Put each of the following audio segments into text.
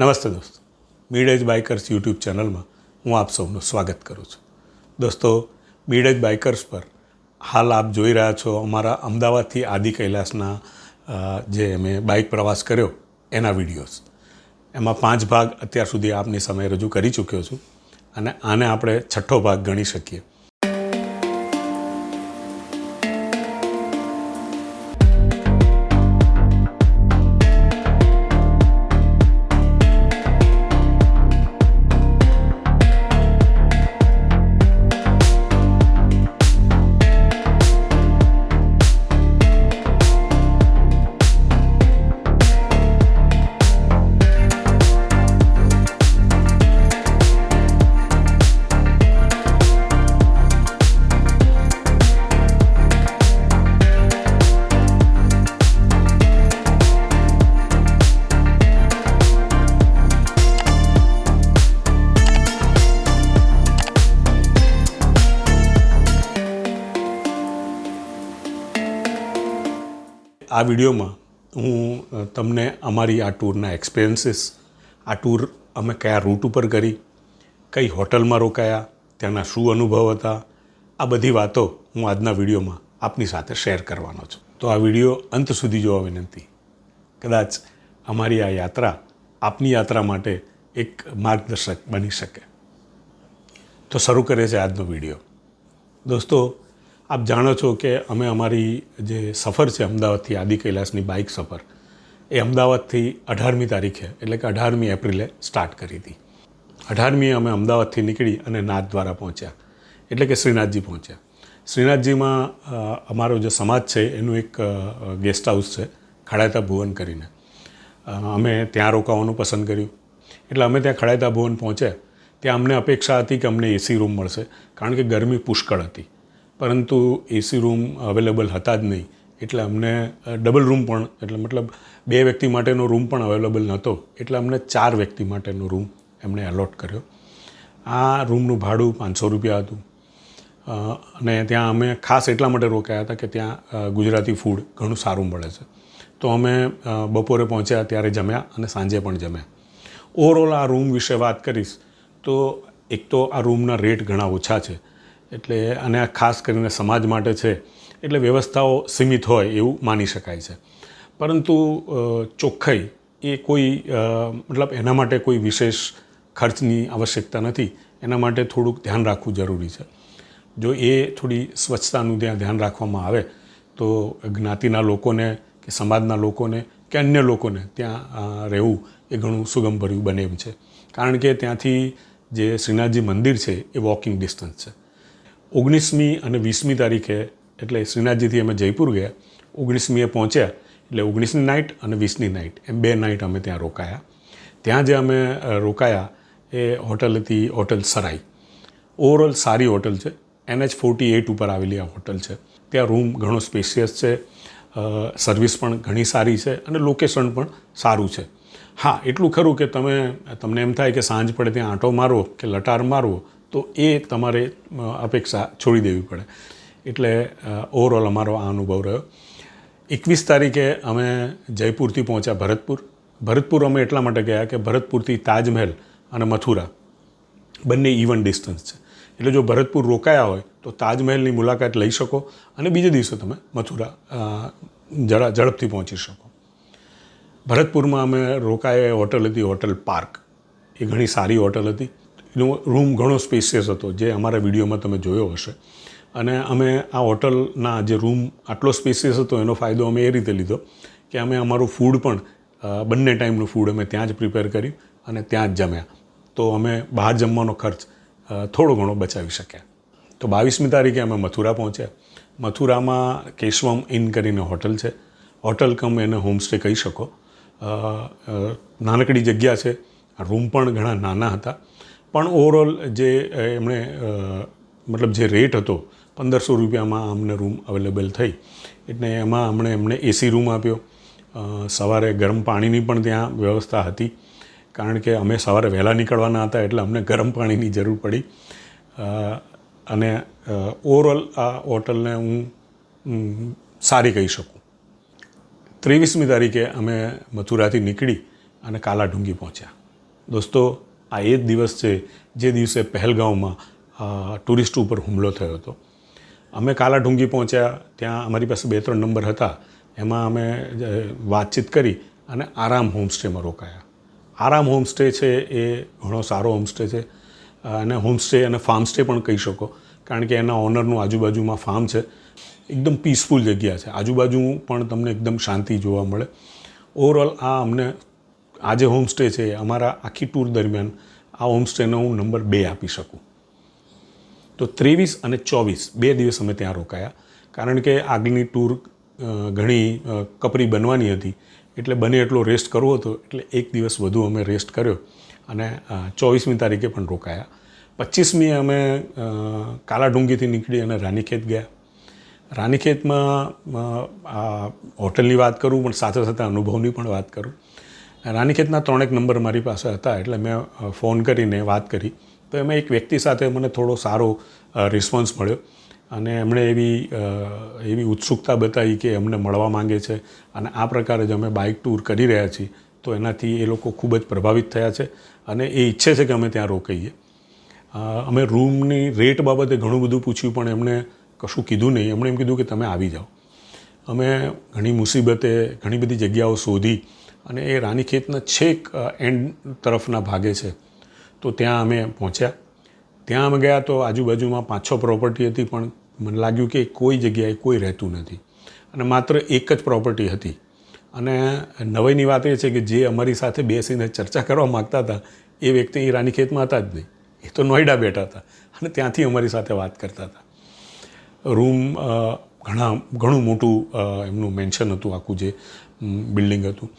નમસ્તે દોસ્તો. મીડેજ bikers YouTube ચેનલમાં હું આપ સૌનું સ્વાગત કરું છું. દોસ્તો બીડજ બાઇકર્સ પર હાલ આપ જોઈ રહ્યા છો અમારા અમદાવાદથી આદિ કૈલાસના જે મેં બાઇક પ્રવાસ કર્યો, એના વિડીયોઝ એમાં પાંચ ભાગ અત્યાર સુધી આપની સમય રજૂ કરી ચૂક્યો છું અને આને આપણે છઠ્ઠો ભાગ ગણી શકીએ. આ વિડીયોમાં હું તમને અમારી આ ટૂરના એક્સપિરિયન્સીસ આ ટૂર અમે કયા રૂટ ઉપર કરી, કઈ હોટલમાં રોકાયા, ત્યાંના શું અનુભવ હતા, આ બધી વાતો હું આજના વિડીયોમાં આપની સાથે શેર કરવાનો છું. તો આ વીડિયો અંત સુધી જોવા વિનંતી. કદાચ અમારી આ યાત્રા આપની યાત્રા માટે એક માર્ગદર્શક બની શકે. તો શરૂ કરે છે આજનો વીડિયો. દોસ્તો આપ જાણો છો કે અમે અમારી જે સફર છે, અમદાવાદથી આદિ કૈલાસની બાઇક સફર, એ અમદાવાદથી અઢારમી તારીખે, એટલે કે અઢારમી એપ્રિલે સ્ટાર્ટ કરી હતી. અઢારમીએ અમે અમદાવાદથી નીકળી અને નાથ દ્વારા પહોંચ્યા, એટલે કે શ્રીનાથજી પહોંચ્યા. શ્રીનાથજીમાં અમારો જે સમાજ છે, એનું એક ગેસ્ટ હાઉસ છે, ખડાયતા ભુવન કરીને. અમે ત્યાં રોકાવાનું પસંદ કર્યું. એટલે અમે ત્યાં ખડાયતા ભુવન પહોંચ્યા. ત્યાં અમને અપેક્ષા હતી કે અમને એસી રૂમ મળશે, કારણ કે ગરમી પુષ્કળ હતી. પરંતુ એસી રૂમ અવેલેબલ હતા જ નહીં. એટલે અમને ડબલ રૂમ પણ, એટલે મતલબ બે વ્યક્તિ માટેનો રૂમ પણ અવેલેબલ નહોતો. એટલે અમને ચાર વ્યક્તિ માટેનો રૂમ એમણે એલોટ કર્યો. આ રૂમનું ભાડું પાંચસો રૂપિયા હતું. અને ત્યાં અમે ખાસ એટલા માટે રોકાયા હતા કે ત્યાં ગુજરાતી ફૂડ ઘણું સારું મળે છે. તો અમે બપોરે પહોંચ્યા, ત્યારે જમ્યા અને સાંજે પણ જમ્યા. ઓવરઓલ આ રૂમ વિશે વાત કરીશ, તો એક તો આ રૂમના રેટ ઘણા ઓછા છે. એટલે અને આ ખાસ કરીને સમાજ માટે છે, એટલે વ્યવસ્થાઓ સીમિત હોય એવું માની શકાય છે. પરંતુ ચોખ્ખાઈ એ કોઈ મતલબ એના માટે કોઈ વિશેષ ખર્ચની આવશ્યકતા નથી. એના માટે થોડુંક ધ્યાન રાખવું જરૂરી છે. જો એ થોડી સ્વચ્છતાનું ત્યાં ધ્યાન રાખવામાં આવે, તો જ્ઞાતિના લોકોને કે સમાજના લોકોને કે અન્ય લોકોને ત્યાં રહેવું એ ઘણું સુગમભર્યું બને એમ છે. કારણ કે ત્યાંથી જે શ્રીનાથજી મંદિર છે, એ વોકિંગ ડિસ્ટન્સ છે. ઓગણીસમી અને વીસમી તારીખે, એટલે શ્રીનાથજીથી અમે જયપુર ગયા, ઓગણીસમીએ પહોંચ્યા, એટલે ઓગણીસની નાઇટ અને વીસની નાઇટ એમ બે નાઇટ અમે ત્યાં રોકાયા. ત્યાં જે અમે રોકાયા એ હોટલ હતી હોટલ સરાઈ ઓવરઓલ સારી હોટલ છે. એનએચ ફોર્ટી એઇટ ઉપર આવેલી આ હોટલ છે. ત્યાં રૂમ ઘણો સ્પેશિયસ છે. સર્વિસ પણ ઘણી સારી છે અને લોકેશન પણ સારું છે. હા, એટલું ખરું કે તમે, તમને એમ થાય કે સાંજ પડે ત્યાં આંટો મારવો કે લટાર મારવો તો એ તમારે અપેક્ષા છોડી દેવી પડે. એટલે ઓવરઓલ અમારો આ અનુભવ રહ્યો. એકવીસ તારીખે અમે જયપુરથી પહોંચ્યા ભરતપુર. ભરતપુર અમે એટલા માટે ગયા કે ભરતપુરથી તાજમહેલ અને મથુરા બંને ઇવન ડિસ્ટન્સ છે. એટલે જો ભરતપુર રોકાયા હોય, તો તાજમહેલની મુલાકાત લઈ શકો અને બીજે દિવસે તમે મથુરા જરા ઝડપથી પહોંચી શકો. ભરતપુરમાં અમે રોકાયા હોટલ હતી, હોટલ પાર્ક. એ ઘણી સારી હોટલ હતી. એનો રૂમ ઘણો સ્પેસિયસ હતો, જે અમારા વિડીયોમાં તમે જોયો હશે. અને અમે આ હોટલના જે રૂમ આટલો સ્પેસિયસ હતો, એનો ફાયદો અમે એ રીતે લીધો કે અમે અમારું ફૂડ પણ બંને ટાઈમનું ફૂડ અમે ત્યાં જ પ્રિપેર કર્યું અને ત્યાં જ જમ્યા. તો અમે બહાર જમવાનો ખર્ચ થોડો ઘણો બચાવી શક્યા. તો બાવીસમી તારીખે અમે મથુરા પહોંચ્યા. મથુરામાં કેશવમ ઇન કરીને હોટલ છે. હોટલ કમ એને હોમસ્ટે કહી શકો. નાનકડી જગ્યા છે. રૂમ પણ ઘણા નાના હતા. પણ ઓવરઓલ જે એમણે મતલબ જે રેટ હતો, પંદરસો રૂપિયામાં અમને રૂમ અવેલેબલ થઈ. એટલે એમાં અમને એમણે એસી રૂમ આપ્યો. સવારે ગરમ પાણીની પણ ત્યાં વ્યવસ્થા હતી. કારણ કે અમે સવારે વહેલા નીકળવાના હતા એટલે અમને ગરમ પાણીની જરૂર પડી. અને ઓવરઓલ આ હોટલને હું સારી કહી શકું. ત્રેવીસમી તારીખે અમે મથુરાથી નીકળી અને કાલાઢુંગી પહોંચ્યા. દોસ્તો આ એ જ દિવસ છે જે દિવસે પહેલગાંવમાં ટુરિસ્ટ ઉપર હુમલો થયો હતો. અમે કાલાઢુંગી પહોંચ્યા, ત્યાં અમારી પાસે બે ત્રણ નંબર હતા. એમાં અમે વાતચીત કરી અને આરામ હોમસ્ટેમાં રોકાયા. આરામ હોમસ્ટે છે એ ઘણો સારો હોમસ્ટે છે. અને હોમસ્ટે અને ફાર્મ સ્ટે પણ કહી શકો, કારણ કે એના ઓનરનું આજુબાજુમાં ફાર્મ છે. એકદમ પીસફુલ જગ્યા છે. આજુબાજુ પણ તમને એકદમ શાંતિ જોવા મળે. ઓવરઓલ આ અમને આ જે હોમસ્ટે છે, અમારા આખી ટૂર દરમિયાન આ હોમસ્ટેનો હું નંબર બે આપી શકું. તો ત્રેવીસ અને ચોવીસ, બે દિવસ અમે ત્યાં રોકાયા. કારણ કે આગળની ટૂર ઘણી કપરી બનવાની હતી. એટલે બને એટલો રેસ્ટ કરવો હતો, એટલે એક દિવસ વધુ અમે રેસ્ટ કર્યો અને ચોવીસમી તારીખે પણ રોકાયા. પચીસમીએ અમે કાલાડુંગીથી નીકળી અને રાનીખેત ગયા. રાનીખેતમાં આ હોટલની વાત કરું, પણ સાથે સાથે અનુભવની પણ વાત કરું. રાનીખેતના ત્રણેક નંબર મારી પાસે હતા, એટલે મેં ફોન કરીને વાત કરી. તો એમાં એક વ્યક્તિ સાથે મને થોડો સારો રિસ્પોન્સ મળ્યો અને એમણે એવી એવી ઉત્સુકતા બતાવી કે અમને મળવા માંગે છે અને આ પ્રકારે જ અમે બાઇક ટૂર કરી રહ્યા છીએ. તો એનાથી એ લોકો ખૂબ જ પ્રભાવિત થયા છે અને એ ઈચ્છે છે કે અમે ત્યાં રોકાઈએ. અમે રૂમની રેટ બાબતે ઘણું બધું પૂછ્યું, પણ એમણે કશું કીધું નહીં. એમણે એમ કીધું કે તમે આવી જાઓ. અમે ઘણી મુસીબતે ઘણી બધી જગ્યાઓ શોધી અને એ રાનીખેતના છેક એન્ડ તરફના ભાગે છે. તો ત્યાં અમે પહોંચ્યા. ત્યાં અમે ગયા તો આજુબાજુમાં પાંચ છ પ્રોપર્ટી હતી, પણ મને લાગ્યું કે કોઈ જગ્યાએ કોઈ રહેતું નથી. અને માત્ર એક જ પ્રોપર્ટી હતી. અને નવાઈની વાત એ છે કે જે અમારી સાથે બેસીને ચર્ચા કરવા માગતા હતા, એ વ્યક્તિ એ રાનીખેતમાં હતા જ નહીં. એ તો નોઈડા બેઠા હતા અને ત્યાંથી અમારી સાથે વાત કરતા હતા. રૂમ ઘણા, ઘણું મોટું એમનું મેન્શન હતું આખું જે બિલ્ડિંગ હતું.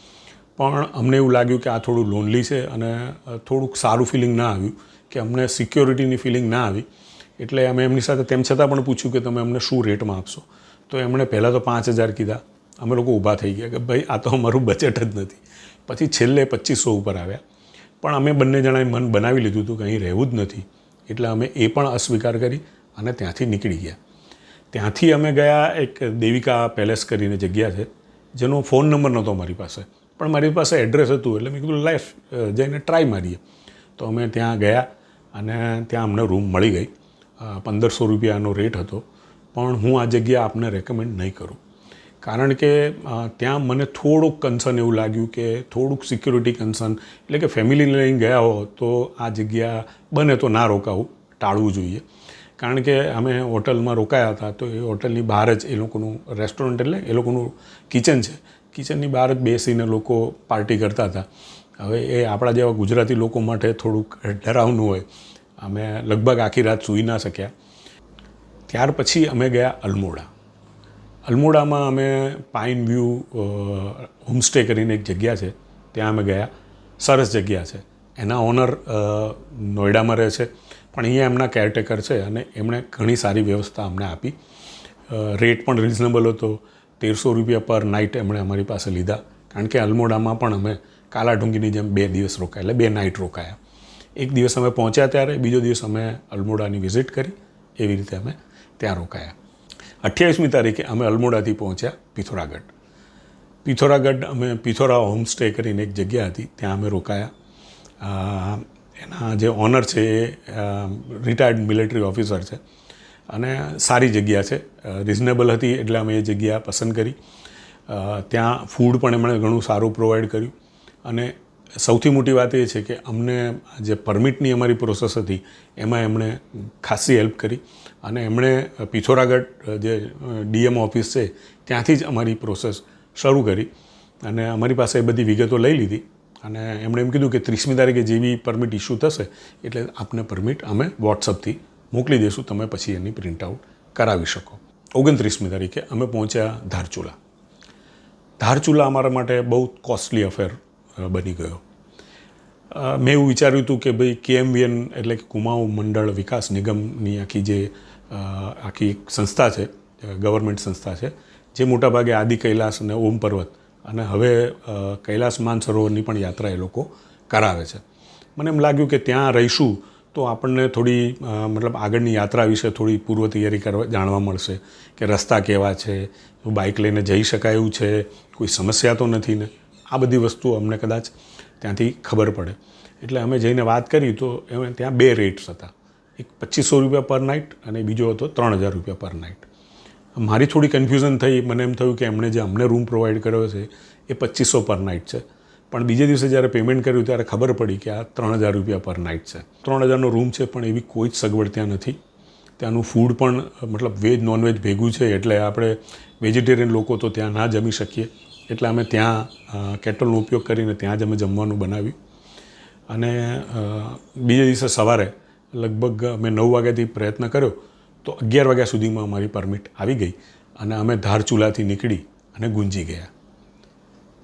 પણ અમને એવું લાગ્યું કે આ થોડું લોનલી છે અને થોડુંક સારું ફિલિંગ ના આવ્યું, કે અમને સિક્યોરિટીની ફિલિંગ ના આવી. એટલે અમે એમની સાથે, તેમ છતાં પણ પૂછ્યું કે તમે અમને શું રેટમાં આપશો? તો એમણે પહેલાં તો પાંચ હજાર કીધા. અમે લોકો ઊભા થઈ ગયા કે ભાઈ, આ તો અમારું બજેટ જ નથી. પછી છેલ્લે પચીસો ઉપર આવ્યા. પણ અમે બંને જણાએ મન બનાવી લીધું હતું કે અહીં રહેવું જ નથી. એટલે અમે એ પણ અસ્વીકાર કરી અને ત્યાંથી નીકળી ગયા. ત્યાંથી અમે ગયા એક દેવિકા પેલેસ કરીને જગ્યા છે, જેનો ફોન નંબર નહોતો મારી પાસે. પણ મારી પાસે એડ્રેસ હતું એટલે મેં કીધું લાઈફ જઈને ટ્રાય મારીએ. તો અમે ત્યાં ગયા અને ત્યાં અમને રૂમ મળી ગઈ. પંદરસો રૂપિયાનો રેટ હતો. પણ હું આ જગ્યા આપને રેકમેન્ડ નહીં કરું. કારણ કે ત્યાં મને થોડુંક કન્સર્ન એવું લાગ્યું કે થોડુંક સિક્યુરિટી કન્સર્ન એટલે કે ફેમિલીને લઈને ગયા હો તો આ જગ્યા બને તો ના રોકાવું, ટાળવું જોઈએ. કારણ કે અમે હોટલમાં રોકાયા હતા તો એ હોટલની બહાર જ એ લોકોનું રેસ્ટોરન્ટ એટલે એ લોકોનું કિચન છે. કિચનની બહાર જ બેસીને લોકો પાર્ટી કરતા હતા. હવે એ આપણા જેવા ગુજરાતી લોકો માટે થોડુંક ડરાવનું હોય. અમે લગભગ આખી રાત સૂઈ ના શક્યા. ત્યાર પછી અમે ગયા અલમોડા. અલમોડામાં અમે પાઇન વ્યૂ હોમસ્ટે કરીને એક જગ્યા છે. ત્યાં અમે ગયા. સરસ જગ્યા છે. એના ઓનર નોઈડામાં રહે છે. પણ અહીંયા એમના કેરટેકર છે અને એમણે ઘણી સારી વ્યવસ્થા અમને આપી. રેટ પણ રિઝનેબલ હતો. તેરસો રૂપિયા પર નાઇટ એમણે અમારી પાસે લીધા. કારણ કે અલમોડામાં પણ અમે કાલાઢુંગીની જેમ બે દિવસ રોકાયા, એટલે બે નાઇટ રોકાયા. એક દિવસ અમે પહોંચ્યા ત્યારે, બીજો દિવસ અમે અલમોડાની વિઝિટ કરી, એવી રીતે અમે ત્યાં રોકાયા. અઠ્યાવીસમી તારીખે અમે અલમોડાથી પહોંચ્યા પિથોરાગઢ. પિથોરાગઢ અમે પિથોરા હોમસ્ટે કરીને એક જગ્યા હતી, ત્યાં અમે રોકાયા. એના જે ઓનર છે એ રિટાયર્ડ મિલિટરી ઓફિસર છે. અને સારી જગ્યા છે. રિઝનેબલ હતી એટલે અમે એ જગ્યા પસંદ કરી. ત્યાં ફૂડ પણ એમણે ઘણું સારું પ્રોવાઈડ કર્યું. અને સૌથી મોટી વાત એ છે કે અમને જે પરમિટની અમારી પ્રોસેસ હતી, એમાં એમણે ખાસી હેલ્પ કરી. અને એમણે પિથોરાગઢ જે ડીએમ ઓફિસ છે, ત્યાંથી જ અમારી પ્રોસેસ શરૂ કરી. અને અમારી પાસે એ બધી વિગતો લઈ લીધી. અને એમણે એમ કીધું કે ત્રીસમી તારીખે જેવી પરમિટ ઇસ્યુ થશે, એટલે આપને પરમિટ અમે વોટ્સઅપથી મોકલી દઈશું તમે પછી એની પ્રિન્ટઆઉટ કરાવી શકો. ઓગણત્રીસમી તારીખે અમે પહોંચ્યા ધારચુલા. ધારચુલા અમારા માટે બહુ કોસ્ટલી અફેર બની ગયો. મેં એવું વિચાર્યું હતું કે ભાઈ કેએમવીએન એટલે કે કુમાઉ મંડળ વિકાસ નિગમની આખી જે આખી સંસ્થા છે ગવર્મેન્ટ સંસ્થા છે, જે મોટાભાગે આદિ કૈલાસ અને ઓમ પર્વત અને હવે કૈલાસ માનસરોવરની પણ યાત્રા એ લોકો કરાવે છે. મને એમ લાગ્યું કે ત્યાં રહીશું તો આપણને થોડી મતલબ આગળની યાત્રા વિશે થોડી પૂર્વ તૈયારી કરવા, જાણવા મળશે કે રસ્તા કેવા છે, બાઇક લઈને જઈ શકાય એવું છે, કોઈ સમસ્યા તો નથી ને? આ બધી વસ્તુ અમને કદાચ ત્યાંથી ખબર પડે. એટલે અમે જઈને વાત કરી તો એમાં, ત્યાં બે રેટ્સ હતા. એક પચીસો રૂપિયા પર નાઇટ અને બીજો હતો ત્રણ હજાર રૂપિયા પર નાઇટ. મારી થોડી કન્ફ્યુઝન થઈ, મને એમ થયું કે એમણે જે અમને રૂમ પ્રોવાઈડ કર્યો છે, એ પચીસો પર નાઇટ છે. પણ બીજે દિવસે જ્યારે પેમેન્ટ કર્યું ત્યારે ખબર પડી કે આ ત્રણ હજાર રૂપિયા પર નાઇટ છે. ત્રણ હજારનો રૂમ છે, પણ એવી કોઈ જ સગવડ ત્યાં નથી. ત્યાંનું ફૂડ પણ, મતલબ વેજ નોનવેજ ભેગું છે, એટલે આપણે વેજીટેરિયન લોકો તો ત્યાં ના જમી શકીએ. એટલે અમે ત્યાં કેટલનો ઉપયોગ કરીને ત્યાં જ અમે જમવાનું બનાવ્યું. અને બીજે દિવસે સવારે લગભગ અમે નવ વાગ્યાથી પ્રયત્ન કર્યો, તો અગિયાર વાગ્યા સુધીમાં અમારી પરમિટ આવી ગઈ અને અમે ધારચુલાથી નીકળી અને ગુંજી ગયા.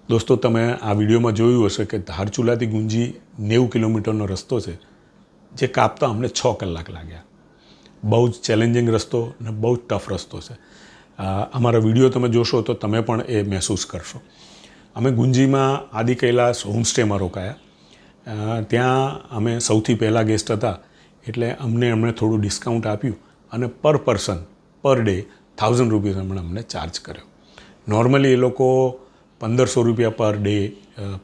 દોસ્તો, તમે આ વિડીયોમાં જોયું હશે કે ધારચુલાથી ગુંજી નેવું કિલોમીટરનો રસ્તો છે, જે કાપતા અમને છ કલાક લાગ્યા. બહુ જ ચેલેન્જિંગ રસ્તો અને બહુ જ ટફ રસ્તો છે. અમારા વીડિયો તમે જોશો તો તમે પણ એ મહેસૂસ કરશો. અમે ગુંજીમાં આદિ કૈલાસ હોમસ્ટેમાં રોકાયા. ત્યાં અમે સૌથી પહેલાં ગેસ્ટ હતા, એટલે અમને એમણે થોડું ડિસ્કાઉન્ટ આપ્યું અને પર person per day thousand rupees એમણે અમને ચાર્જ કર્યો. નોર્મલી એ લોકો પંદરસો રૂપિયા પર ડે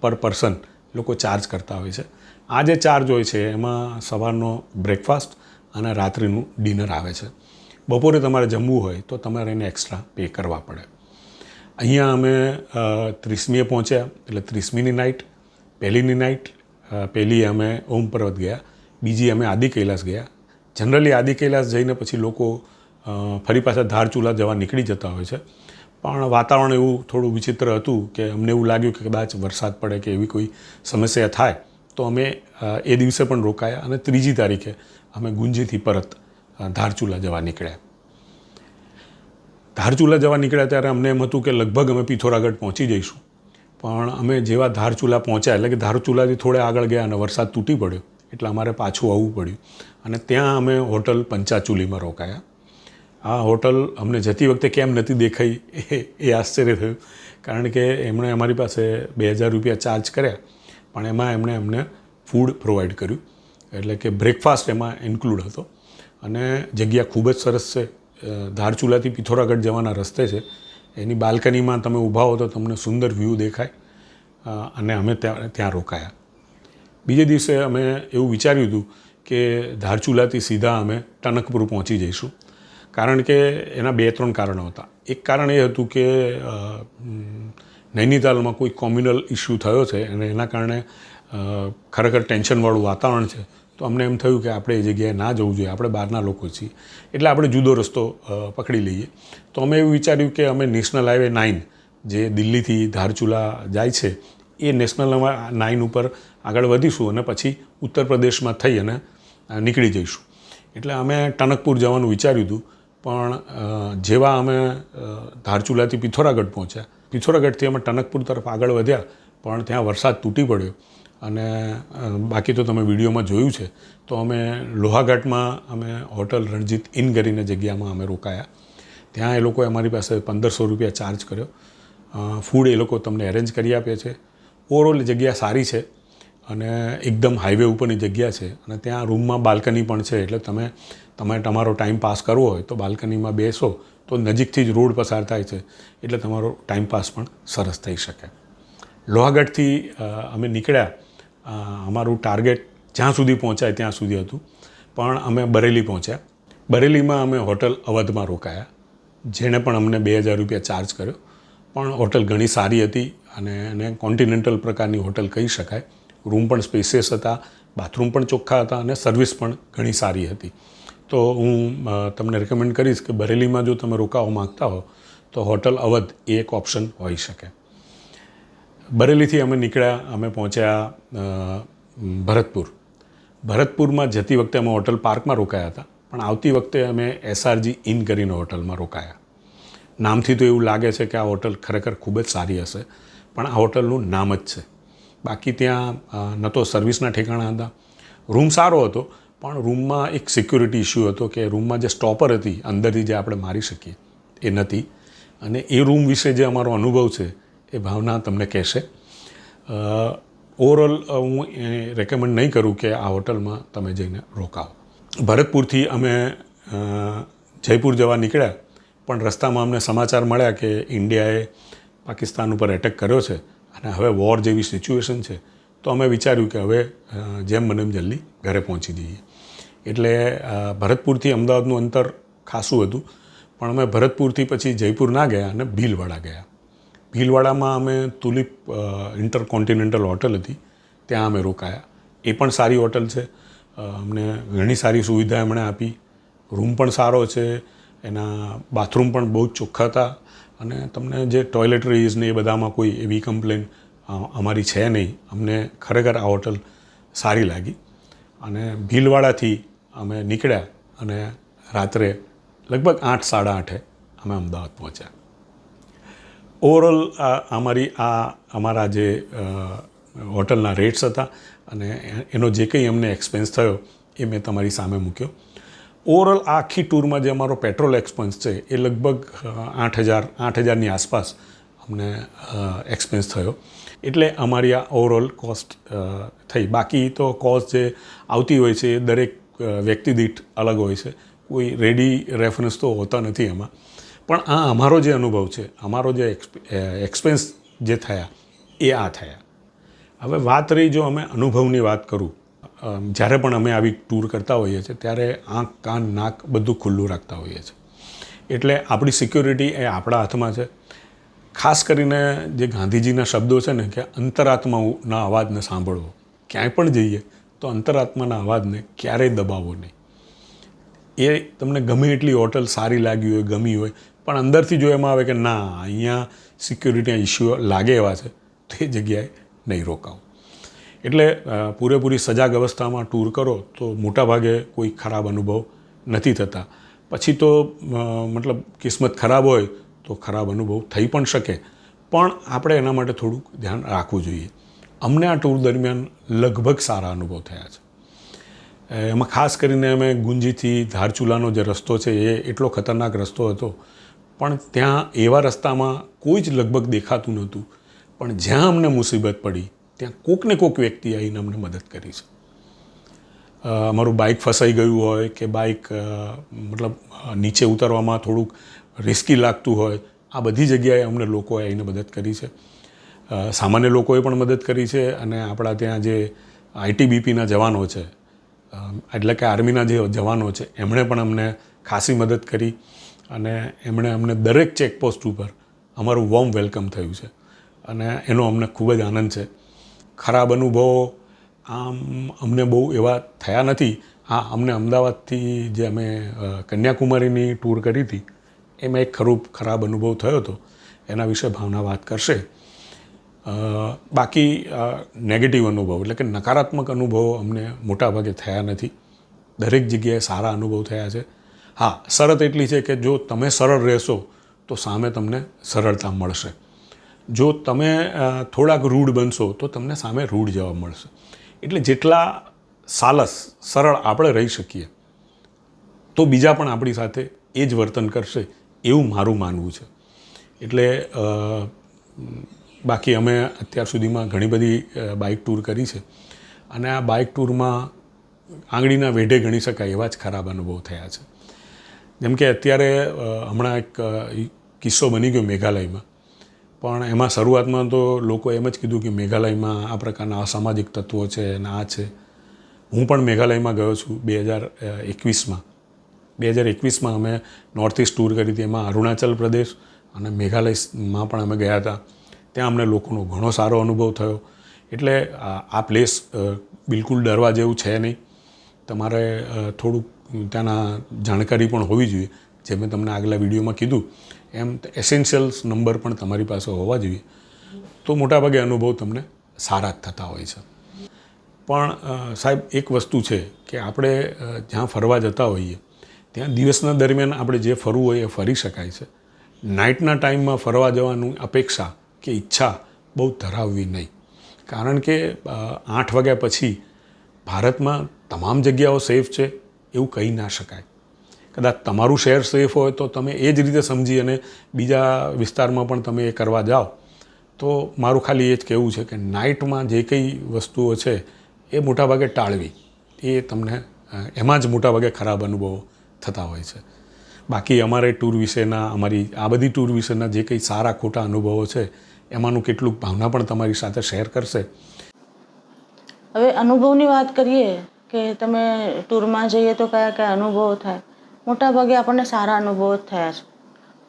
પર પર્સન લોકો ચાર્જ કરતા હોય છે. આ જે ચાર્જ હોય છે, એમાં સવારનો બ્રેકફાસ્ટ અને રાત્રિનું ડિનર આવે છે. બપોરે તમારે જમવું હોય તો તમારે એને એક્સ્ટ્રા પે કરવા પડે. અહીંયા અમે ત્રીસમીએ પહોંચ્યા, એટલે ત્રીસમીની નાઇટ પહેલીની નાઇટ પહેલી અમે ઓમ પર્વત ગયા, બીજી અમે આદિ કૈલાસ ગયા. જનરલી આદિ કૈલાસ જઈને પછી લોકો ફરી પાછા ધારચુલા જવા નીકળી જતા હોય છે. પણ વાતાવરણ એવું થોડું વિચિત્ર હતું કે અમને એવું લાગ્યું કે કદાચ વરસાદ પડે કે એવી કોઈ સમસ્યા થાય, તો અમે એ દિવસે પણ રોકાયા અને ત્રીજી તારીખે અમે ગુંજીથી પરત ધારચુલા જવા નીકળ્યા. ધારચુલા જવા નીકળ્યા ત્યારે અમને એમ હતું કે લગભગ અમે પિથોરાગઢ પહોંચી જઈશું. પણ અમે જેવા ધારચુલા પહોંચ્યા, એટલે કે ધારચુલાથી થોડે આગળ ગયા અને વરસાદ તૂટી પડ્યો, એટલે અમારે પાછું આવવું પડ્યું. અને ત્યાં અમે હોટલ પંચાચુલીમાં રોકાયા. આ હોટલ અમને જતી વખતે કેમ નથી દેખાઈ એ આશ્ચર્ય થયું. કારણ કે એમણે અમારી પાસે બે હજાર રૂપિયા ચાર્જ કર્યા, પણ એમાં એમણે અમને ફૂડ પ્રોવાઈડ કર્યું. એટલે કે બ્રેકફાસ્ટ એમાં ઇન્ક્લુડ હતો. અને જગ્યા ખૂબ જ સરસ છે. ધારચુલાથી પિથોરાગઢ જવાના રસ્તે છે. એની બાલ્કનીમાં તમે ઊભા હો તો તમને સુંદર વ્યૂ દેખાય. અને અમે ત્યાં ત્યાં રોકાયા. બીજે દિવસે અમે એવું વિચાર્યું હતું કે ધારચુલાથી સીધા અમે ટનકપુર પહોંચી જઈશું. કારણ કે એના બે ત્રણ કારણો હતા. એક કારણ એ હતું કે નૈનીતાલમાં કોઈ કોમ્યુનલ ઇસ્યુ થયો છે અને એના કારણે ખરેખર ટેન્શનવાળું વાતાવરણ છે, તો અમને એમ થયું કે આપણે એ જગ્યાએ ના જવું જોઈએ. આપણે બહારના લોકો છીએ. એટલે આપણે જુદો રસ્તો પકડી લઈએ. તો અમે એવું વિચાર્યું કે અમે નેશનલ હાઈવે નાઇન, જે દિલ્હીથી ધારચુલા જાય છે, એ નેશનલ નાઇન ઉપર આગળ વધીશું અને પછી ઉત્તર પ્રદેશમાં થઈ અને નીકળી જઈશું. એટલે અમે ટનકપુર જવાનું વિચાર્યું હતું. પણ જેવા અમે ધારચુલાથી પિથોરાગઢ પહોંચ્યા. પિથોરાગઢથી અમે ટનકપુર તરફ આગળ વધ્યા, પણ ત્યાં વરસાદ તૂટી પડ્યો. અને બાકી તો તમે વિડીયોમાં જોયું છે. તો અમે લોહાઘાટમાં અમે હોટલ રણજીત ઇન કરીને જગ્યામાં અમે રોકાયા. ત્યાં એ લોકોએ અમારી પાસે પંદરસો રૂપિયા ચાર્જ કર્યો. ફૂડ એ લોકો તમને એરેન્જ કરી આપે છે. ઓવરઓલ જગ્યા સારી છે અને એકદમ હાઈવે ઉપરની જગ્યા છે. અને ત્યાં રૂમમાં બાલ્કની પણ છે. એટલે તમે તમે તમારો ટાઈમ પાસ કરવો હોય તો બાલ્કનીમાં બેસો તો નજીકથી જ રોડ પસાર થાય છે. એટલે તમારો ટાઈમ પાસ પણ સરસ થઈ શકે. લોહાગઢથી અમે નીકળ્યા. અમારું ટાર્ગેટ જ્યાં સુધી પહોંચાય ત્યાં સુધી હતું. પણ અમે બરેલી પહોંચ્યા. બરેલીમાં અમે હોટલ અવધમાં રોકાયા, જેણે પણ અમને બે હજાર રૂપિયા ચાર્જ કર્યો. પણ હોટલ ઘણી સારી હતી અને એને કોન્ટિનેન્ટલ પ્રકારની હોટલ કહી શકાય. રૂમ પણ સ્પેસિયસ હતા બાથરૂમ પણ ચોખ્ખા હતા અને સર્વિસ પણ ઘણી સારી હતી. તો હું તમને રેકમેન્ડ કરીશ કે બરેલીમાં જો તમે રોકાવા માગતા હો, તો હોટલ અવધ એ એક ઓપ્શન હોઈ શકે. બરેલીથી અમે નીકળ્યા, અમે પહોંચ્યા ભરતપુર. ભરતપુરમાં જતી વખતે અમે હોટલ પાર્કમાં રોકાયા હતા, પણ આવતી વખતે અમે એસઆરજી ઇન કરીને હોટલમાં રોકાયા. નામથી તો એવું લાગે છે કે આ હોટલ ખરેખર ખૂબ જ સારી હશે, પણ આ હોટલનું નામ જ છે. બાકી ત્યાં ન તો સર્વિસના ઠેકાણા હતા. રૂમ સારો હતો પણ રૂમમાં એક સિક્યુરિટી ઇસ્યુ હતો કે રૂમમાં જે સ્ટોપર હતી, અંદરથી જે આપણે મારી શકીએ, એ નથી. અને એ રૂમ વિશે જે અમારો અનુભવ છે, એ ભાવના તમને કહેશે. ઓવરઓલ હું રેકમેન્ડ નહીં કરું કે આ હોટલમાં તમે જઈને રોકાઓ. ભરતપુરથી અમે જયપુર જવા નીકળ્યા, પણ રસ્તામાં અમને સમાચાર મળ્યા કે ઇન્ડિયાએ પાકિસ્તાન ઉપર એટેક કર્યો છે અને હવે વોર જેવી સિચ્યુએશન છે, તો અમે વિચાર્યું કે હવે જેમ બને એમ જલ્દી ઘરે પહોંચી જઈએ. એટલે ભરતપુરથી અમદાવાદનું અંતર ખાસું હતું. પણ અમે ભરતપુરથી પછી જયપુર ના ગયા અને ભીલવાડા ગયા. ભીલવાડામાં અમે તુલિપ ઇન્ટરકોન્ટિનેન્ટલ હોટલ હતી. ત્યાં અમે રોકાયા. એ પણ સારી હોટલ છે. અમને ઘણી સારી સુવિધા એમણે આપી. રૂમ પણ સારો છે. એના બાથરૂમ પણ બહુ જ ચોખ્ખા હતા. અને તમને જે ટોયલેટરીઝ ને એ બધામાં કોઈ એવી કમ્પ્લેન અમારી છે નહીં. અમને ખરેખર આ હોટલ સારી લાગી. અને ભીલવાડાથી અમે નીકળ્યા અને રાત્રે લગભગ આઠ, સાડા આઠે અમે અમદાવાદ પહોંચ્યા. ઓવરઓલ અમારી, આ અમારા જે હોટલના રેટ્સ હતા અને એનો જે કંઈ અમને એક્સપેન્સ થયો એ મેં તમારી સામે મૂક્યો. ઓવરઓલ આખી ટૂરમાં જે અમારો પેટ્રોલ એક્સપેન્સ છે એ લગભગ આઠ હજાર, આઠ હજારની આસપાસ અમને એક્સપેન્સ થયો. એટલે અમારી આ ઓવરઓલ કોસ્ટ થઈ. બાકી તો કોસ્ટ જે આવતી હોય છે એ દરેક વ્યક્તિ દીઠ અલગ હોય છે. કોઈ રેડી રેફરન્સ તો હોતા નથી એમાં. પણ આ અમારો જે અનુભવ છે, અમારો જે એક્સપેન્સ જે થયા, એ આ થયા. હવે વાત રહી જો અમે અનુભવની વાત કરું જ્યારે પણ અમે આવી ટૂર કરતા હોઈએ છીએ, ત્યારે આંખ, કાન, નાક બધું ખુલ્લું રાખતા હોઈએ છીએ. એટલે આપણી સિક્યોરિટી એ આપણા હાથમાં છે. ખાસ કરીને જે ગાંધીજીના શબ્દો છે ને કે અંતરાત્માના અવાજને સાંભળવો. ક્યાંય પણ જઈએ તો અંતરાત્માના અવાજને ક્યારેય દબાવો નહીં. એ તમને ગમે એટલી હોટલ સારી લાગી હોય, ગમી હોય, પણ અંદરથી જો એમાં આવે કે ના, અહીંયા સિક્યુરિટીના ઇસ્યુ લાગે એવા છે, તો જગ્યાએ નહીં રોકાવું. એટલે પૂરેપૂરી સજાગ અવસ્થામાં ટૂર કરો તો મોટાભાગે કોઈ ખરાબ અનુભવ નથી થતા. પછી તો મતલબ કિસ્મત ખરાબ હોય તો ખરાબ અનુભવ થઈ પણ શકે. પણ આપણે એના માટે થોડુંક ધ્યાન રાખવું જોઈએ. અમને આ ટૂર દરમિયાન લગભગ સારા અનુભવ થયા છે. એમાં ખાસ કરીને અમે ગુંજીથી ધારચુલાનો જે રસ્તો છે એ એટલો ખતરનાક રસ્તો હતો. પણ ત્યાં એવા રસ્તામાં કોઈ જ લગભગ દેખાતું નહોતું. પણ જ્યાં અમને મુસીબત પડી, ત્યાં કોક ને કોક વ્યક્તિ આવીને અમને મદદ કરી છે. અમારું બાઇક ફસાઈ ગયું હોય કે બાઇક મતલબ નીચે ઉતરવામાં થોડુંક રિસ્કી લાગતું હોય, આ બધી જગ્યાએ અમને લોકોએ આવીને મદદ કરી છે. સામાન્ય લોકોએ પણ મદદ કરી છે અને આપણા ત્યાં જે આઈટીબીપીના જવાનો છે એટલે કે આર્મીના જે જવાનો છે, એમણે પણ અમને ખાસી મદદ કરી અને એમણે અમને દરેક ચેકપોસ્ટ ઉપર અમારું વોર્મ વેલકમ થયું છે અને એનો અમને ખૂબ જ આનંદ છે. ખરાબ અનુભવો આમ અમને બહુ એવા થયા નથી. હા, અમને અમદાવાદથી જે અમે કન્યાકુમારીની ટૂર કરી હતી, એમાં એક ખરું ખરાબ અનુભવ થયો હતો. એના વિશે ભાવના વાત કરશે. બાકી નેગેટિવ અનુભવ એટલે કે નકારાત્મક અનુભવો અમને મોટાભાગે થયા નથી. દરેક જગ્યાએ સારા અનુભવ થયા છે. હા, શરત એટલી છે કે જો તમે સરળ રહેશો, તો સામે તમને સરળતા મળશે. જો તમે થોડાક રૂઢ બનશો, તો તમને સામે રૂઢ જવાબ મળશે. એટલે જેટલા સાલસ, સરળ આપણે રહી શકીએ, તો બીજા પણ આપણી સાથે એ જ વર્તન કરશે એવું મારું માનવું છે. એટલે બાકી અમે અત્યાર સુધીમાં ઘણી બધી બાઇક ટૂર કરી છે. અને આ બાઇક ટૂરમાં આંગળીના વેઢે ગણી શકાય એવા જ ખરાબ અનુભવ થયા છે. જેમ કે અત્યારે હમણાં એક કિસ્સો બની ગયો મેઘાલયમાં. પણ એમાં શરૂઆતમાં તો લોકો એમ જ કીધું કે મેઘાલયમાં આ પ્રકારના અસામાજિક તત્વો છે અને આ છે. હું પણ મેઘાલયમાં ગયો છું બે હજાર એકવીસમાં. બે હજાર એકવીસમાં અમે નોર્થ ઇસ્ટ ટૂર કરી હતી. એમાં અરુણાચલ પ્રદેશ અને મેઘાલયમાં પણ અમે ગયા હતા. ત્યાં અમને લોકોનો ઘણો સારો અનુભવ થયો. એટલે આ પ્લેસ બિલકુલ ડરવા જેવું છે નહીં. તમારે થોડુંક ત્યાંના જાણકારી પણ હોવી જોઈએ, જે મેં તમને આગલા વિડીયોમાં કીધું. એમ એસેન્શિયલ્સ નંબર પણ તમારી પાસે હોવા જોઈએ. તો મોટાભાગે અનુભવ તમને સારા જ થતા હોય છે. પણ સાહેબ, એક વસ્તુ છે કે આપણે જ્યાં ફરવા જતા હોઈએ, ત્યાં દિવસના દરમિયાન આપણે જે ફરવું હોય એ ફરી શકાય છે. નાઇટના ટાઈમમાં ફરવા જવાનું અપેક્ષા કે ઈચ્છા બહુ ધરાવવી નહીં. કારણ કે આઠ વાગ્યા પછી ભારતમાં તમામ જગ્યાઓ સેફ છે, એવું કહી ના શકાય. કદાચ તમારું શહેર સેફ હોય તો તમે એ જ રીતે સમજી અને બીજા વિસ્તારમાં પણ તમે એ કરવા જાઓ. તો મારું ખાલી એ જ કહેવું છે કે નાઇટમાં જે કંઈ વસ્તુઓ છે, એ મોટાભાગે ટાળવી. એ તમને એમાં જ મોટાભાગે ખરાબ અનુભવો થતા હોય છે. બાકી અમારે ટૂર વિશેના, અમારી આ બધી ટૂર વિશેના જે કંઈ સારા ખોટા અનુભવો છે એમાંનું કેટલુંક ભાવના પણ તમારી સાથે શેર કરશે. હવે અનુભવની વાત કરીએ કે તમે ટૂરમાં જઈએ તો કયા કયા અનુભવો થાય? મોટાભાગે આપણને સારા અનુભવો જ થયા છે.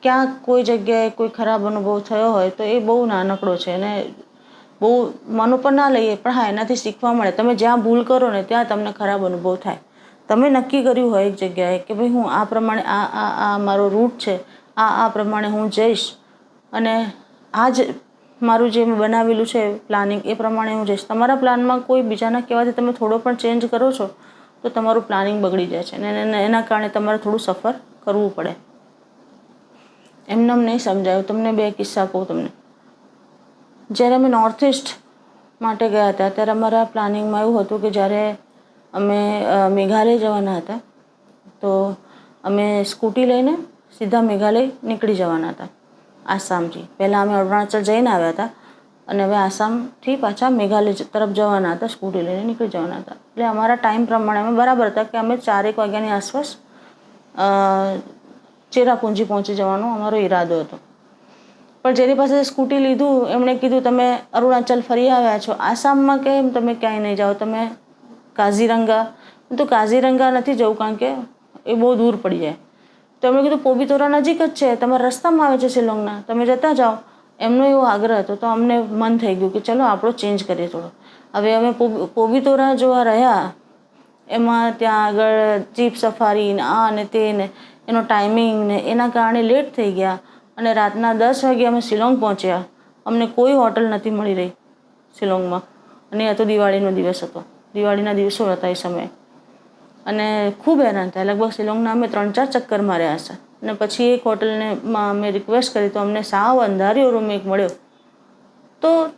ક્યાંક કોઈ જગ્યાએ કોઈ ખરાબ અનુભવ થયો હોય તો એ બહુ નાનકડો છે અને બહુ મન ઉપર ના લઈએ, પણ હા, એનાથી શીખવા મળે. તમે જ્યાં ભૂલ કરો ને ત્યાં તમને ખરાબ અનુભવ થાય. તમે નક્કી કર્યું હોય એક જગ્યાએ કે ભાઈ હું આ પ્રમાણે આ આ આ મારો રૂટ છે, આ આ પ્રમાણે હું જઈશ. અને આ જ મારું જે મેં બનાવેલું છે પ્લાનિંગ એ પ્રમાણે હું જઈશ. તમારા પ્લાનમાં કોઈ બીજાના કહેવાથી તમે થોડો પણ ચેન્જ કરો છો, તો તમારું પ્લાનિંગ બગડી જાય છે. અને એના કારણે તમારે થોડું સફર કરવું પડે. એમને નહીં સમજાયું. તમને બે કિસ્સા કહું તમને. જ્યારે અમે નોર્થ ઇસ્ટ માટે ગયા હતા, ત્યારે અમારા પ્લાનિંગમાં એવું હતું કે જ્યારે અમે મેઘાલય જવાના હતા, તો અમે સ્કૂટી લઈને સીધા મેઘાલય નીકળી જવાના હતા. આસામથી. પહેલાં અમે અરુણાચલ જઈને આવ્યા હતા અને હવે આસામથી પાછા મેઘાલય તરફ જવાના હતા, સ્કૂટી લઈને નીકળી જવાના હતા. એટલે અમારા ટાઈમ પ્રમાણે અમે બરાબર હતા કે અમે ચારેક વાગ્યાની આસપાસ ચેરાપુંજી પહોંચી જવાનો અમારો ઈરાદો હતો. પણ જેની પાસે સ્કૂટી લીધું, એમણે કીધું, તમે અરુણાચલ ફરી આવ્યા છો. આસામમાં કેમ તમે ક્યાંય નહીં જાઓ? તમે કાઝીરંગા. તો કાઝીરંગા નથી જવું કારણ કે એ બહુ દૂર પડી જાય. તો એમણે કીધું પોબીતોરા નજીક જ છે, તમારા રસ્તામાં આવે છે શિલોંગના. તમે જતા જાઓ. એમનો એવો આગ્રહ હતો, તો અમને મન થઈ ગયું કે ચલો આપણો ચેન્જ કરીએ થોડો. હવે અમે પોબીતોરા જોવા રહ્યા, એમાં ત્યાં આગળ જીપ સફારી ને આ ને તે ને, એનો ટાઈમિંગ ને, એના કારણે લેટ થઈ ગયા અને રાતના દસ વાગે અમે શિલોંગ પહોંચ્યા. અમને કોઈ હોટલ નથી મળી રહી શિલોંગમાં. અને એ તો દિવાળીનો દિવસ હતો. દિવાળીના દિવસો હતા એ સમયે. અને ખૂબ હેરાન થયા. લગભગ શિલોંગના અમે ત્રણ ચાર ચક્કર માર્યા હશે. અને પછી એક હોટલને માં અમે રિક્વેસ્ટ કરી તો અમને સાવ અંધાર્યો રૂમ એક મળ્યો. તો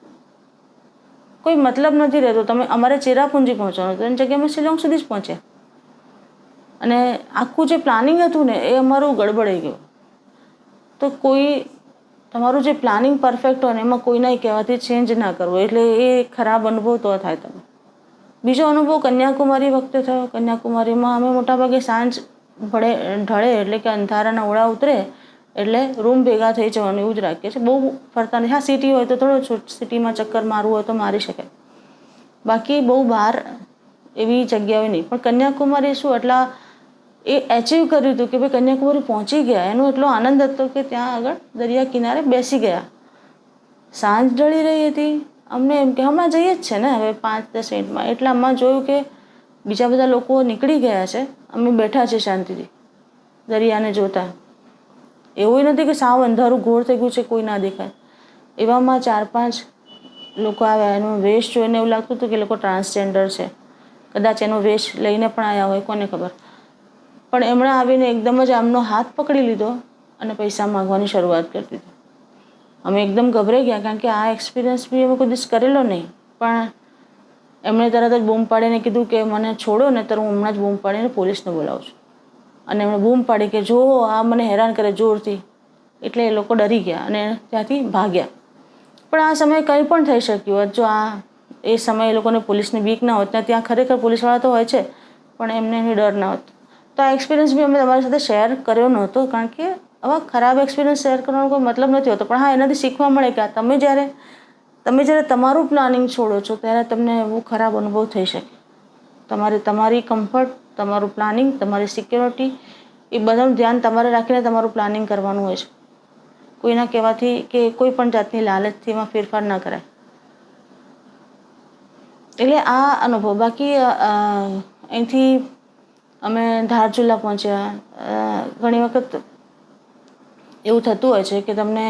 કોઈ મતલબ નથી રહેતો. તમે અમારે ચેરાપુંજી પહોંચવાનું હતું. એની જગ્યાએ અમે શિલોંગ સુધી જ પહોંચ્યા. અને આખું જે પ્લાનિંગ હતું ને, એ અમારું ગડબડાઈ ગયું. તો કોઈ તમારું જે પ્લાનિંગ પરફેક્ટ હોય ને, એમાં કોઈના કહેવાથી ચેન્જ ના કરવો. એટલે એ ખરાબ અનુભવ તો થાય તમે. બીજો અનુભવ કન્યાકુમારી વખતે થયો. કન્યાકુમારીમાં અમે મોટાભાગે સાંજ ભળે, ઢળે એટલે કે અંધારાના ઓળા ઉતરે એટલે રૂમ ભેગા થઈ જવાનું એવું જ રાખીએ છીએ. બહુ ફરતા નહીં હા સિટી હોય તો થોડો સિટીમાં ચક્કર મારવું હોય તો મારી શકાય બાકી બહુ બહાર એવી જગ્યાઓ નહીં. પણ કન્યાકુમારી શું એટલા એ એચીવ કર્યું હતું કે ભાઈ કન્યાકુમારી પહોંચી ગયા. એનો એટલો આનંદ હતો કે ત્યાં આગળ દરિયા કિનારે બેસી ગયા. સાંજ ઢળી રહી હતી. અમને એમ કે હમણાં જઈએ જ છે ને, હવે પાંચ દસ મિનિટમાં. એટલે અમે જોયું કે બીજા બધા લોકો નીકળી ગયા છે. અમે બેઠા છે શાંતિથી, દરિયાને જોતા. એવું નથી કે સાવ અંધારું ઘોર થઈ ગયું છે, કોઈ ના દેખાય. એવામાં ચાર પાંચ લોકો આવ્યા. એનો વેશ જોઈને એવું લાગતું હતું કે લોકો ટ્રાન્સજેન્ડર છે. કદાચ એનો વેશ લઈને પણ આવ્યા હોય, કોને ખબર. પણ એમણે આવીને એકદમ જ આમનો હાથ પકડી લીધો અને પૈસા માંગવાની શરૂઆત કરી દીધી. અમે એકદમ ગભરાઈ ગયા, કારણ કે આ એક્સપિરિયન્સ બી અમે કોઈ દિવસ કરેલો નહીં. પણ એમણે તરત જ બૂમ પાડીને કીધું કે મને છોડો ને તો હું હમણાં જ બૂમ પાડીને પોલીસને બોલાવું છું. અને એમણે બૂમ પાડી કે, જો આ મને હેરાન કરે જોરથી. એટલે એ લોકો ડરી ગયા અને ત્યાંથી ભાગ્યા. પણ આ સમયે કંઈ પણ થઈ શક્યું હોત જો આ, એ સમયે એ લોકોને પોલીસની બીક ના હોત. ને ત્યાં ખરેખર પોલીસવાળા તો હોય છે, પણ એમને એની ડર ના હોત. તો આ એક્સપિરિયન્સ બી અમે તમારી સાથે શેર કર્યો નહોતો, કારણ કે આવા ખરાબ એક્સપિરિયન્સ શેર કરવાનો કોઈ મતલબ નથી હોતો. પણ હા, એનાથી શીખવા મળે કે તમે જ્યારે તમે જ્યારે તમારું પ્લાનિંગ છોડો છો, ત્યારે તમને એવો ખરાબ અનુભવ થઈ શકે. તમારે તમારી કમ્ફર્ટ તમારું પ્લાનિંગ તમારી સિક્યોરિટી એ બધાનું ધ્યાન તમારે રાખીને તમારું પ્લાનિંગ કરવાનું હોય છે. કોઈના કહેવાથી કે કોઈ પણ જાતની લાલચથી એમાં ફેરફાર ના કરાય. એટલે આ અનુભવ. બાકી અહીંથી અમે ધારચુલા પહોંચ્યા. ઘણી વખત એવું થતું હોય છે કે તમને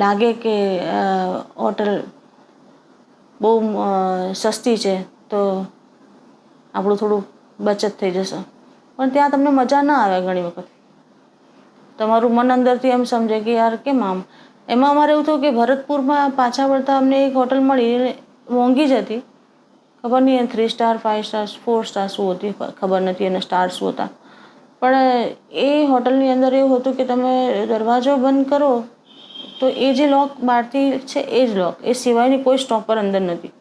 લાગે કે હોટલ બહુ સસ્તી છે, તો આપણું થોડું બચત થઈ જશે. પણ ત્યાં તમને મજા ના આવે ઘણી વખત. તમારું મન અંદરથી એમ સમજે કે યાર, કેમ આમ? એમાં અમારે એવું થયું કે ભરતપુરમાં પાછા વળતા અમને એક હોટલ મળી મોંઘી જ હતી. ખબર નહીં three star five star four star શું હતી, ખબર નથી, એના સ્ટાર શું હતા. પણ એ હોટલની અંદર એવું હતું કે તમે દરવાજો બંધ કરો, તો એ જે લોક બહારથી છે એ જ લોક. એ સિવાયની કોઈ સ્ટોપર અંદર નથી.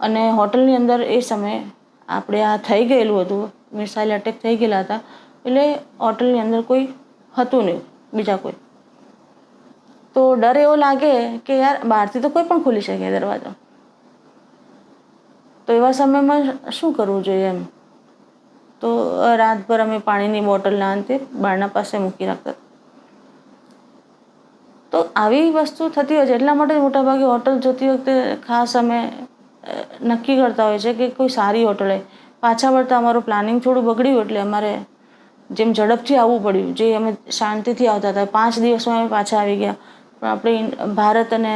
અને હોટલની અંદર એ સમયે આપણે આ થઈ ગયેલું હતું મિસાઇલ અટેક થઈ ગયેલા હતા, એટલે હોટલની અંદર કોઈ હતું નહીં, બીજા કોઈ. તો ડર એવો લાગે કે યાર બહારથી તો કોઈ પણ ખોલી શકે દરવાજો. તો એવા સમયમાં શું કરવું જોઈએ એમ? તો રાતભર અમે પાણીની બોટલના અંતે બારણા પાસે મૂકી રાખતા. તો આવી વસ્તુ થતી હોય છે. એટલા માટે મોટાભાગે હોટલ જોતી વખતે ખાસ અમે નક્કી કરતા હોય છે કે કોઈ સારી હોટલ પાછા વળતા અમારું પ્લાનિંગ થોડું બગડ્યું એટલે અમારે જેમ ઝડપથી આવવું પડ્યું, જે અમે શાંતિથી આવતા હતા. પાંચ દિવસમાં અમે પાછા આવી ગયા. પણ આપણે ભારત અને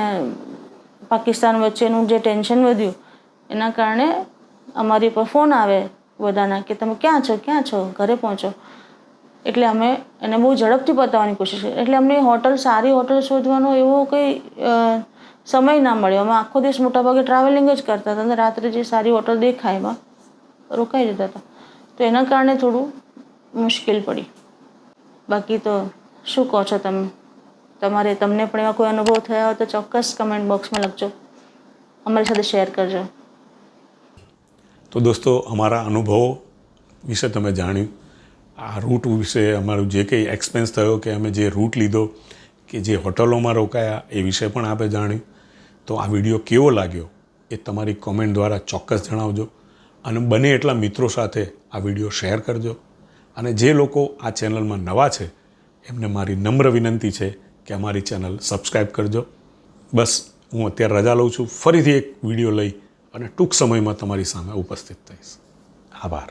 પાકિસ્તાન વચ્ચેનું જે ટેન્શન વધ્યું, એના કારણે અમારી પર ફોન આવે. બધાના કે તમે ક્યાં છો ક્યાં છો, ઘરે પહોંચો. એટલે અમે એને બહુ ઝડપથી પતાવવાની કોશિશ કરી. એટલે અમને હોટલ, સારી હોટલ શોધવાનો એવો કંઈ સમય ના મળ્યો. અમે આખો દિવસ મોટાભાગે ટ્રાવેલિંગ જ કરતા હતા અને રાત્રે જે સારી હોટલ દેખાય એમાં રોકાઈ જતા હતા. તો એના કારણે થોડું મુશ્કેલ પડી. બાકી તો શું કહો છો તમે? તમારે, તમને પણ એવા કોઈ અનુભવ થયા હોય તો ચોક્કસ કમેન્ટ બોક્સમાં લખજો. અમારી સાથે શેર કરજો. તો દોસ્તો, અમારા અનુભવો વિશે તમે જાણ્યું. આ રૂટ વિશે અમારું જે કંઈ એક્સપેન્સ થયો કે અમે જે રૂટ લીધો કે જે હોટલોમાં રોકાયા એ વિશે પણ આપણે જાણ્યું. તો આ વીડિયો કેવો લાગ્યો એ તમારી કોમેન્ટ દ્વારા ચોક્કસ જણાવજો અને બને એટલા મિત્રો સાથે આ વીડિયો શેર કરજો. અને જે લોકો આ ચેનલમાં નવા છે, એમને મારી નમ્ર વિનંતી છે કે અમારી ચેનલ સબસ્ક્રાઈબ કરજો. બસ, હું અત્યારે રજા લઉં છું. ફરીથી એક વીડિયો લઈ અને ટૂંક સમયમાં તમારી સામે ઉપસ્થિત થઈશ. આભાર.